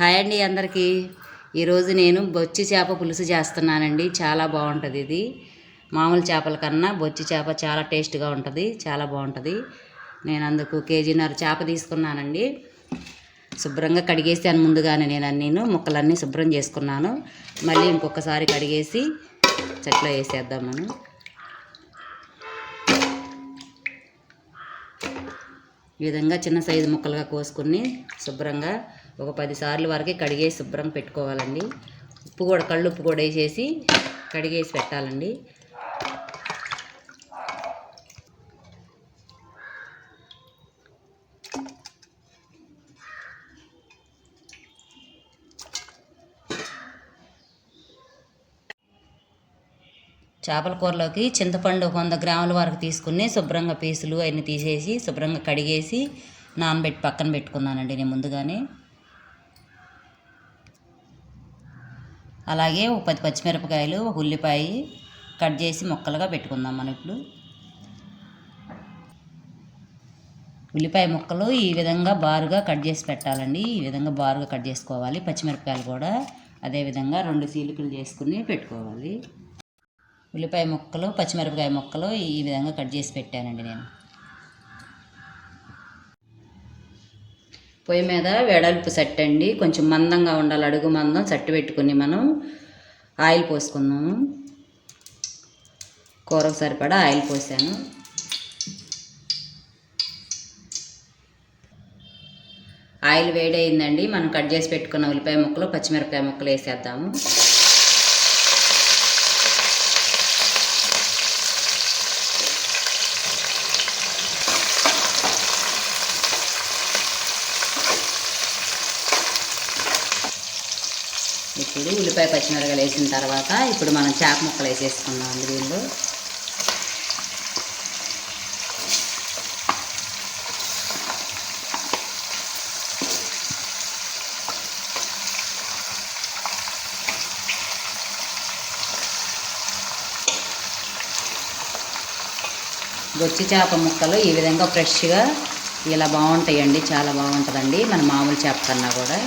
Hi అండి అందరికీ. ఈరోజు నేను బొచ్చి చేప పులుసు చేస్తున్నానండి. చాలా బాగుంటుంది ఇది. మామూలు చేపల కన్నా బొచ్చి చేప చాలా టేస్ట్గా ఉంటుంది. చాలా బాగుంటుంది. నేను అందుకు కేజీన్నర చేప తీసుకున్నానండి. శుభ్రంగా కడిగేసాను ముందుగానే నేను నేను ముక్కలన్నీ శుభ్రం చేసుకున్నాను. మళ్ళీ ఇంకొకసారి కడిగేసి చెట్లో వేసేద్దాం మనం. ఈ విధంగా చిన్న సైజు ముక్కలుగా కోసుకుని శుభ్రంగా ఒక పది సార్లు వరకు కడిగేసి శుభ్రంగా పెట్టుకోవాలండి. ఉప్పు కూడా కళ్ళు ఉప్పు కూడా వేసేసి కడిగేసి పెట్టాలండి. చేపల కూరలోకి చింతపండు ఒక వంద గ్రాముల వరకు తీసుకుని శుభ్రంగా పీసులు అవన్నీ తీసేసి శుభ్రంగా కడిగేసి నానబెట్టి పక్కన పెట్టుకున్నానండి నేను ముందుగానే. అలాగే ఒక పది పచ్చిమిరపకాయలు ఒక ఉల్లిపాయ కట్ చేసి ముక్కలుగా పెట్టుకుందాం మనం ఇప్పుడు. ఉల్లిపాయ ముక్కలు ఈ విధంగా బారుగా కట్ చేసి పెట్టాలండి. ఈ విధంగా బారుగా కట్ చేసుకోవాలి. పచ్చిమిరపకాయలు కూడా అదేవిధంగా రెండు చీలికలు చేసుకుని పెట్టుకోవాలి. ఉల్లిపాయ ముక్కలు పచ్చిమిరపకాయ ముక్కలు ఈ విధంగా కట్ చేసి పెట్టానండి నేను. పొయ్యి మీద వెడల్పు సెట్ అండి కొంచెం మందంగా ఉండాలి. అడుగు మందం చట్టు పెట్టుకుని మనం ఆయిల్ పోసుకుందాము. కూరకు సరిపడా ఆయిల్ పోసాను. ఆయిల్ వేడైందండి మనం కట్ చేసి పెట్టుకున్న ఉల్లిపాయ ముక్కలు పచ్చిమిరపకాయ ముక్కలు వేసేద్దాము. ఇప్పుడు ఉల్లిపాయ పచ్చిమిరపకాయలు వేసిన తర్వాత ఇప్పుడు మనం చేప ముక్కలు వేసేసుకున్నాం అండి దీనిలో. బొచ్చి చేప ముక్కలు ఈ విధంగా ఫ్రెష్గా ఇలా బాగుంటాయండి చాలా బాగుంటుందండి. మన మామూలు చేప కన్నా కూడా.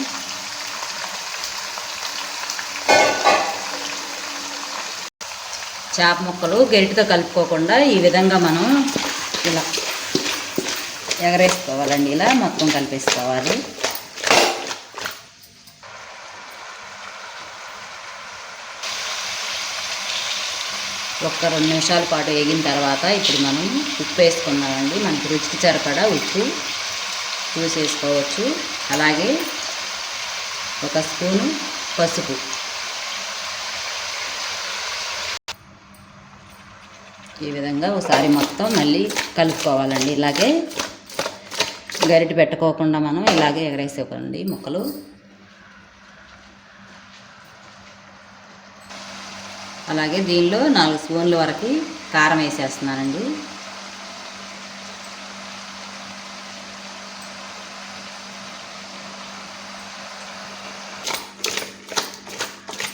చేప ముక్కలు గరిటితో కలుపుకోకుండా ఈ విధంగా మనం ఇలా ఎగరేసుకోవాలండి. ఇలా మొత్తం కలిపేసుకోవాలి. ఒక్క రెండు నిమిషాల పాటు వేగిన తర్వాత ఇప్పుడు మనం ఉప్పు వేసుకున్నామండి. మనకి రుచికి సరిపడా ఉప్పు చూసేసుకోవచ్చు. అలాగే ఒక స్పూను పసుపు. ఈ విధంగా ఒకసారి మొత్తం మళ్ళీ కలుపుకోవాలండి. ఇలాగే గరిట పెట్టుకోకుండా మనం ఇలాగే ఎగరేసుకోండి ముక్కలు. అలాగే దీనిలో నాలుగు స్పూన్ల వరకు కారం వేసేస్తున్నానండి.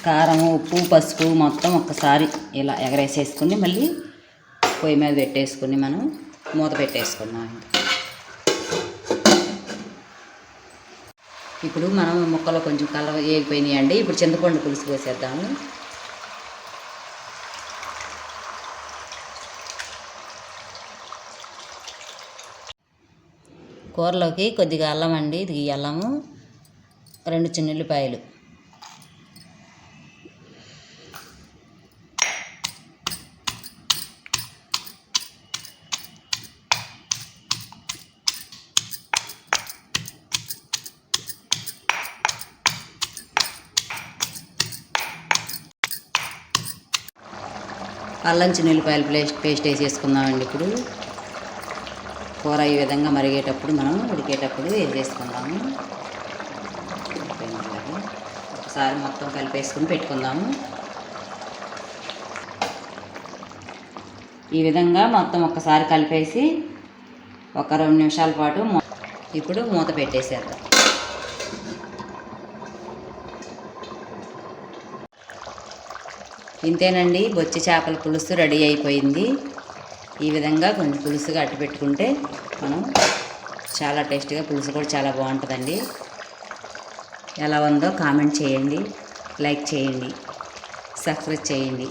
కారం ఉప్పు పసుపు మొత్తం ఒక్కసారి ఇలా ఎగరేసేసుకుని మళ్ళీ పొయ్యి మీద పెట్టేసుకుని మనం మూత పెట్టేసుకున్నాం ఇప్పుడు మనం ముక్కలు కొంచెం కలవ వేగిపోయినాయి అండి ఇప్పుడు చింతపండు పులుసు పోసేద్దాము. కూరలోకి కొద్దిగా అల్లం అండి. ఇది అల్లము. రెండు చిన్నుల్లిపాయలు. అల్లం చిన్నుల్లిపాయలు పేస్ట్ పేస్ట్ వేసేసుకుందామండి ఇప్పుడు. కూర ఈ విధంగా మరిగేటప్పుడు మనం ఉడికేటప్పుడు వేసేసుకుందాము ఒకసారి మొత్తం కలిపేసుకుని పెట్టుకుందాము. ఈ విధంగా మొత్తం ఒక్కసారి కలిపేసి ఒక రెండు నిమిషాల పాటు ఇప్పుడు మూత పెట్టేసేద్దాం. ఇంతేనండి బొచ్చి చేపల పులుసు రెడీ అయిపోయింది. ఈ విధంగా కొంచెం పులుసుగా అట్టు పెట్టుకుంటే మనం చాలా టేస్ట్గా పులుసు కూడా చాలా బాగుంటుందండి. ఎలా ఉందో కామెంట్ చేయండి లైక్ చేయండి సబ్స్క్రైబ్ చేయండి.